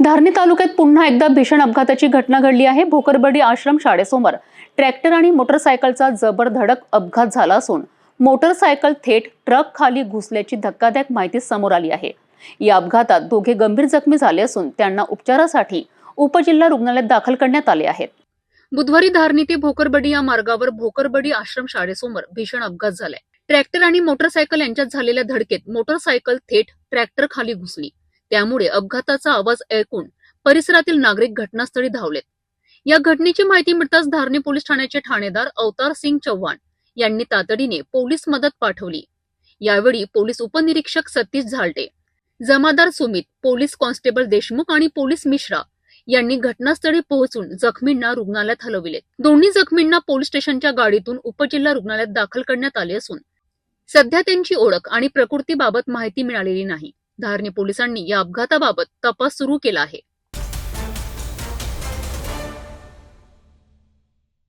धारणी तालुक्यात पुन्हा एकदा भीषण अपघाताची घटना घडली आहे. भोकरबडी आश्रम शाळेसमोर ट्रॅक्टर आणि मोटरसायकलचा जबरधडक अपघात झाला असून मोटरसायकल थेट ट्रक खाली घुसल्याची धक्कादायक माहिती समोर आली आहे. या अपघातात दोघे गंभीर जखमी झाले असून त्यांना उपचारासाठी उपजिल्हा रुग्णालयात दाखल करण्यात आले आहेत. बुधवारी धारणी ते भोकरबडी या मार्गावर भोकरबडी आश्रम शाळेसमोर भीषण अपघात झालाय. ट्रॅक्टर आणि मोटरसायकल यांच्यात झालेल्या धडकेत मोटरसायकल थेट ट्रॅक्टर खाली घुसली. त्यामुळे अपघाताचा आवाज ऐकून परिसरातील नागरिक घटनास्थळी धावलेत. या घटनेची माहिती मिळताच धारणी पोलीस ठाण्याचे ठाणेदार अवतार सिंग चव्हाण यांनी तातडीने पोलीस मदत पाठवली. यावेळी पोलीस उपनिरीक्षक सतीश झालटे जमादार सुमित पोलीस कॉन्स्टेबल देशमुख आणि पोलीस मिश्रा यांनी घटनास्थळी पोहोचून जखमींना रुग्णालयात हलविले. दोन्ही जखमींना पोलीस स्टेशनच्या गाडीतून उपजिल्हा रुग्णालयात दाखल करण्यात आले असून सध्या त्यांची ओळख आणि प्रकृतीबाबत माहिती मिळालेली नाही. धारणी पोलिसांनी या अपघाताबाबत तपास सुरू केला आहे.